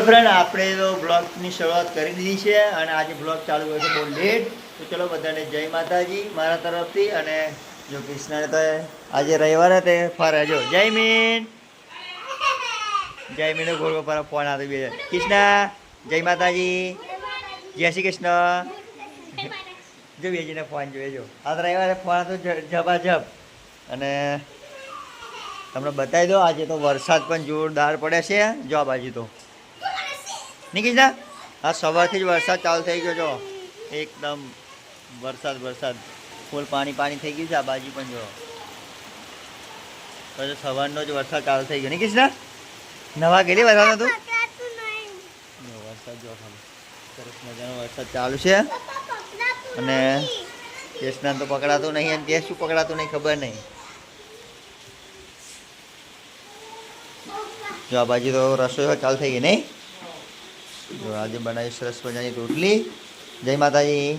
Friend આપણે તો બ્લોગની શરૂઆત કરી દીધી છે અને આજે બ્લોગ ચાલુ હોય છે બહુ લેટ તો ચલો બધાને જય માતાજી મારા તરફથી અને જો કૃષ્ણને તો આજે રવિવારે તે ફરે જો જય મીન. જય મીન ગોળ પર ફોન આવતો બે કૃષ્ણ, જય માતાજી. જય શ્રી કૃષ્ણ. જો બેજીને ફોન જોઈએ જો. આજ રવિવારે ફોન હતો જબાજબ. અને તમને બતાવી દો આજે તો વરસાદ પણ જોરદાર પડે છે, જો આ બાજુ તો. જા આ સવારથી જ વરસાદ ચાલુ થઈ ગયો જો. એકદમ વરસાદ વરસાદ. ફૂલ પાણી પાણી થઈ ગયું છે આ બાજુ પણ જો. પછી સવારનો જ વરસાદ ચાલુ થઈ ગયો. નીકળીશ ને નવા ગયેલી વરસાદ હતું વરસાદ જો સરસ મજાનો વરસાદ ચાલુ છે. અને કેસના તો પકડાતું નહીં અને કેસ શું પકડાતું નહીં ખબર નહીં. જો આ બાજુ તો રસોઈ ચાલુ થઈ ગઈ નહીં? જો આજે બનાવી સરસ મજાની રોટલી. જય માતાજી.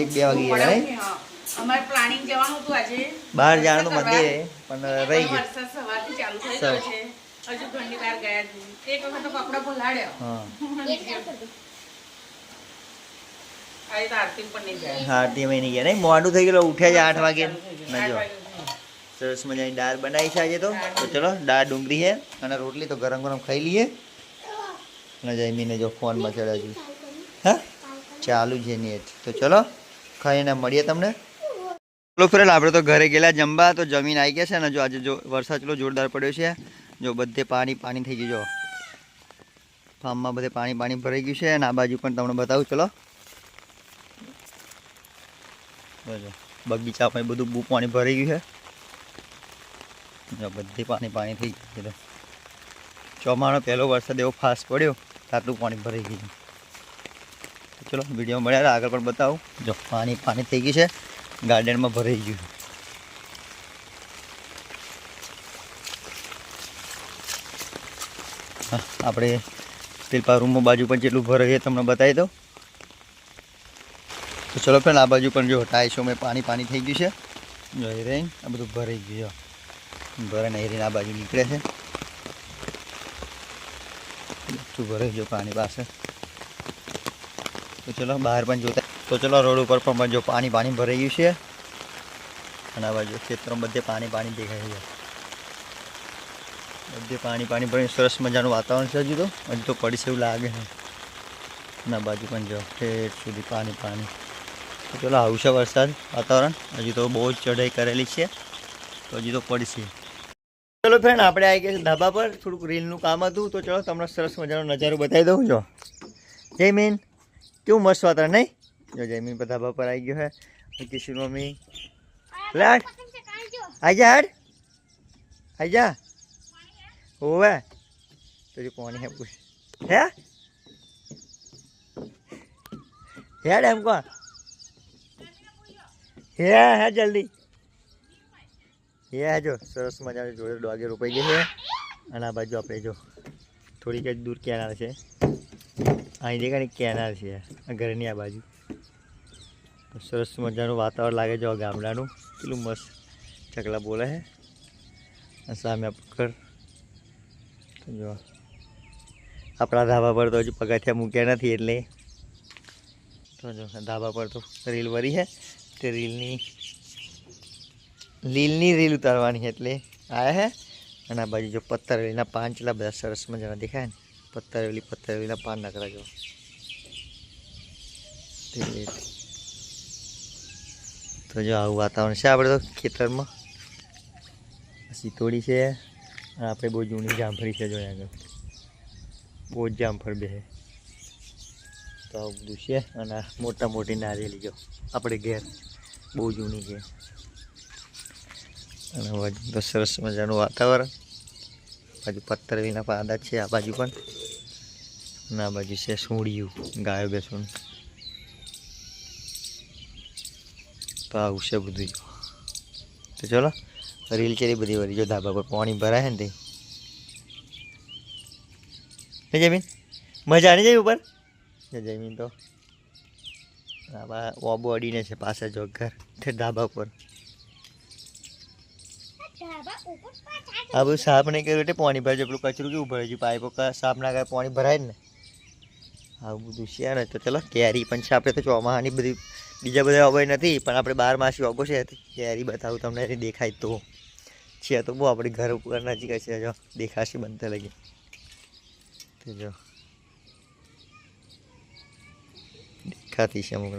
એક બે વાગી ગયા. અમારે પ્લાનિંગ જવાનું હતું આજે. બહાર જવાનું કરવા. મંદિરે પણ રહી ગયું. વરસાદ સવારથી ચાલુ થઈ ગયો છે. હજુ ઘરની બહાર ગયા એક વખત તો કપડાં ભલાડ્યો. હા. આરતી પણ નહીં ગયા. મહિને ગયા નહીં? મોડું થઈ ગયેલું ઉઠ્યા છે આઠ વાગે. નજો. સરસ મજાની દાળ બનાવી છે આજે તો. ચલો, દાળ ડુંગળી છે અને રોટલી તો ગરમ ગરમ ખાઈ લઈએ. અને જમીને જો ફોનમાં ચડ્યા છું હા? ચાલુ છે નેટ. તો ચલો, ખાઈને મળીએ તમને. ચલો ફ્રેન્ડ આપણે તો ઘરે ગયેલા જમવા તો જમીન આવી ગયા છે ને જો આજે જો વરસાદ ચલો જોરદાર પડ્યો છે. જો બધે પાણી પાણી થઈ ગયું, જો. ફાર્મમાં બધે પાણી પાણી ભરાઈ ગયું છે અને આ બાજુ પણ તમને બતાવું, ચલો. બગીચા બગીચામાં બધું બહુ પાણી ભરાઈ ગયું છે. બધી પાણી પાણી થઈ ગયું ચોમાનો પહેલો વરસાદ એવો ફાસ્ટ પડ્યો આટલું પાણી ભરાઈ ગયું. ચલો, વીડિયો મળ્યા આગળ પણ બતાવું. જો, પાણી પાણી થઈ ગયું છે, ગાર્ડનમાં ભરાઈ ગયું આપણે પેલા રૂમમાં બાજુ પણ જેટલું ભરાય એ તમને બતાવી દઉં. તો ચલો ફ્રેન્ડ આ બાજુ પણ જો ટાઈશોમાં પાણી પાણી થઈ ગયું છે. જો એ રહીને આ બધું ભરાઈ ગયું જો નહેરીને આ બાજુ નીકળે છે. બધું ભરાઈ ગયું પાણી પાસે. તો ચલો બહાર પણ જોતા તો ચલો રોડ ઉપર પણ જો પાણી પાણી ભરાઈ ગયું છે. અને આ બાજુ ખેતરમાં બધે પાણી પાણી દેખાય છે. બધે પાણી પાણી ભરીને સરસ મજાનું વાતાવરણ છે હજુ તો. હજુ તો પડીશ એવું લાગે છે. આ બાજુ પણ જો ઠેઠ સુધી પાણી પાણી. તો ચલો આવશે વરસાદ વાતાવરણ. હજી તો બહુ જ ચઢાઈ કરેલી છે. તો હજી તો પડશે ચલો ફ્રેન્ડ આપણે આવી ગયા છે ધાબા પર. થોડુંક રીલનું કામ હતું, તો ચલો તમને સરસ મજાનો નજારો બતાવી દઉં. જો. જયમીન કેવું મસ્ત વાતાવરણ, નહીં? જો જયમીન પર ધાબા પર આવી ગયો હે. કિશોર મમ્મી. લાડ આઈ જા, હાડ. આઈ જા. હોવે. તો પાણી હે પૂછ. હે, હેડ એમ કોણ? હે હે, જલ્દી. હે જો, સરસ મજાની જોડે ડોગે રોપાઈ ગઈ છે. અને આ બાજુ આપણે જો, થોડીક જ દૂર કેનાર છે. અહીં દેખાય ને કેનાલ છે ઘરની આ બાજુ. સરસ મજાનું વાતાવરણ લાગે છે ગામડાનું. કેટલું મસ્ત ચકલા બોલે છે. અને સામે ઘર જો, આપણા ધાબા પર તો હજુ પગથિયા મૂક્યા નથી એટલે. તો જો ધાબા પર તો રીલ વરી છે. તે રીલની લીલની રીલ ઉતારવાની એટલે આયા હે? અને આ બાજુ જો પથ્થરવેલીના પાન ચેલા બધા સરસ મજાના દેખાય ને? પથ્થરવેલી પથ્થરવેલીના પાન નાખરા જો. તે જો આવું વાતાવરણ છે આપણે તો ખેતરમાં. સીતોડી છે અને આપણે બહુ જૂની જામફળી છે જો આગળ. બહુ જ જામફળ બે તો આવું બધું છે અને મોટા મોટી નારિયેલી જો. આપણે ઘેર બહુ જૂની છે. અને બાજુ તો સરસ મજાનું વાતાવરણ. બાજુ પથ્થરવીના પાદા છે, આ બાજુ પણ. અને આ બાજુ છે સૂંડિયું, ગાયો બેસું તો આવું છે બધું. તો ચલો, રીલ ચેરી બધી વળી જો ધાબા પર પાણી ભરાય ને તે. જમીન મજા નહીં જઈ ઉપર? જમીન તો. આવા ઓબો અડીને છે પાસે જો ઘર, તે ધાબા પર આ બધું સાફ નહીં કર્યું એટલે પાણી ભરાય પેલું કચરું કેવું ભરાય છે પાઇપો સાફ ના કરે પાણી ભરાય ને. આવું બધું છે ને. તો ચલો, કેરી પણ છે આપણે તો ચોમાહાની બધી, બીજા બધા અભય નથી, પણ આપણે બાર માસી ઓગો છે. કેરી બતાવું તમને દેખાય તો. છે તો બહુ આપણે ઘર ઉપર નજીક છે. જો, દેખાશે બનતે લગી. તો જો. દેખાતી છે અમુક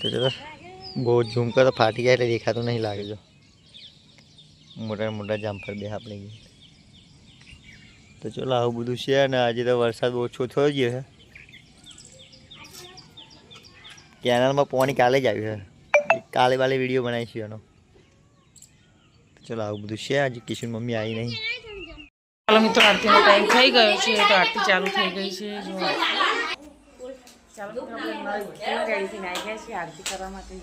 તો ચલો બહુ ઝૂમ કરો ફાટી જાય એટલે દેખાતું નહીં લાગે જો. મોટા મોટા જામફળ બે આપણે ગયા તો ચલો આવું બધું છે અને આજે તો વરસાદ ઓછો થયો જ છે. કેનાલમાં પાણી કાલે જ આવ્યું છે. કાલે વાલે વીડિયો બનાવીશું એનો. ચલો આવું બધું છે. આજે કિશન મમ્મી આવી નહીં. ચાલો મિત્રો, આરતીનો ટાઈમ થઈ ગયો છે, તો આરતી ચાલુ થઈ ગઈ છે. જો ચાલો મિત્રો નાઈ ગયા છીએ આરતી કરવા માટે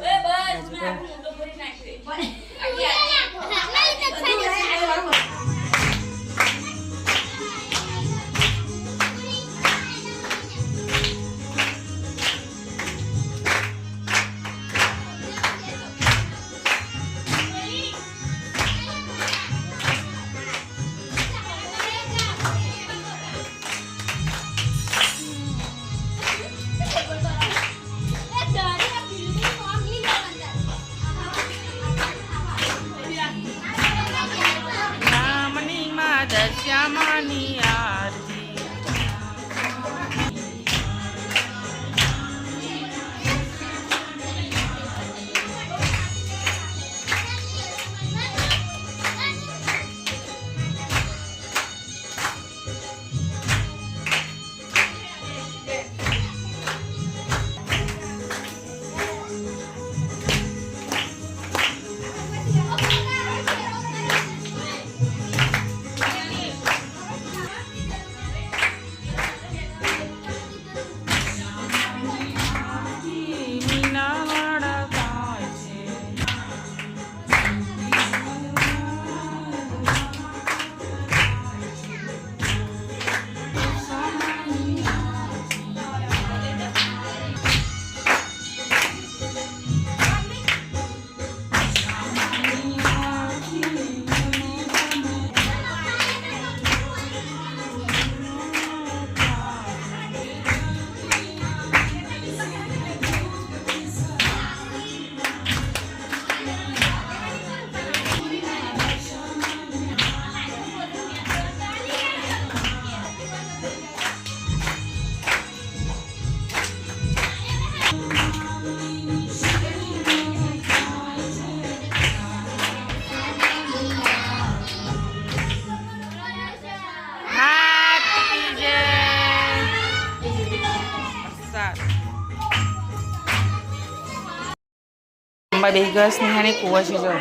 અંબા બે ગયા સ્નેહાને કુવા છે જો.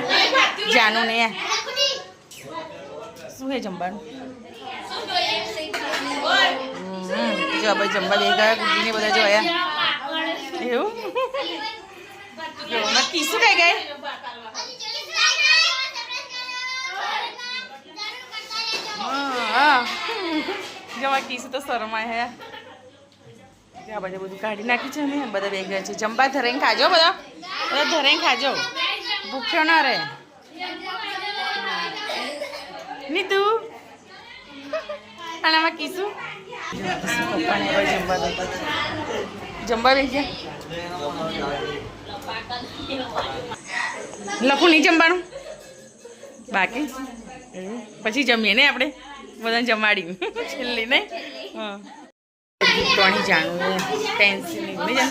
જાનું ને શું છે જમવાનું? જો આપણે જમવા બે ગયા ગુડીને બધા જોયા. એવું? જો નક્કી શું કઈ ગઈ જવા કીશું તો શરમાય હે. આ બધા બધું કાઢી નાખ્યું છે ને બધા બે ગયા છે. જમવા ધરાઈને ખાજો બધા. બધા ધરાઈને ખાજો. ભૂખ્યો ના રહે. નીતુ. અને આમાં કીશું જમવા જમવા બે ગયા. લખું નહીં જમવાનું? બાકી? પછી જમીએ ને આપણે. બધાને જમાડી છેલ્લી નહીં? હા. ટોણી જાણવું પેન્સિલ નહીં.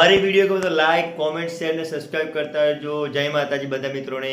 મારી વીડિયો ગમે તો લાઈક કોમેન્ટ શેર અને સબસ્ક્રાઈબ કરતા જો જય માતાજી બધા મિત્રોને.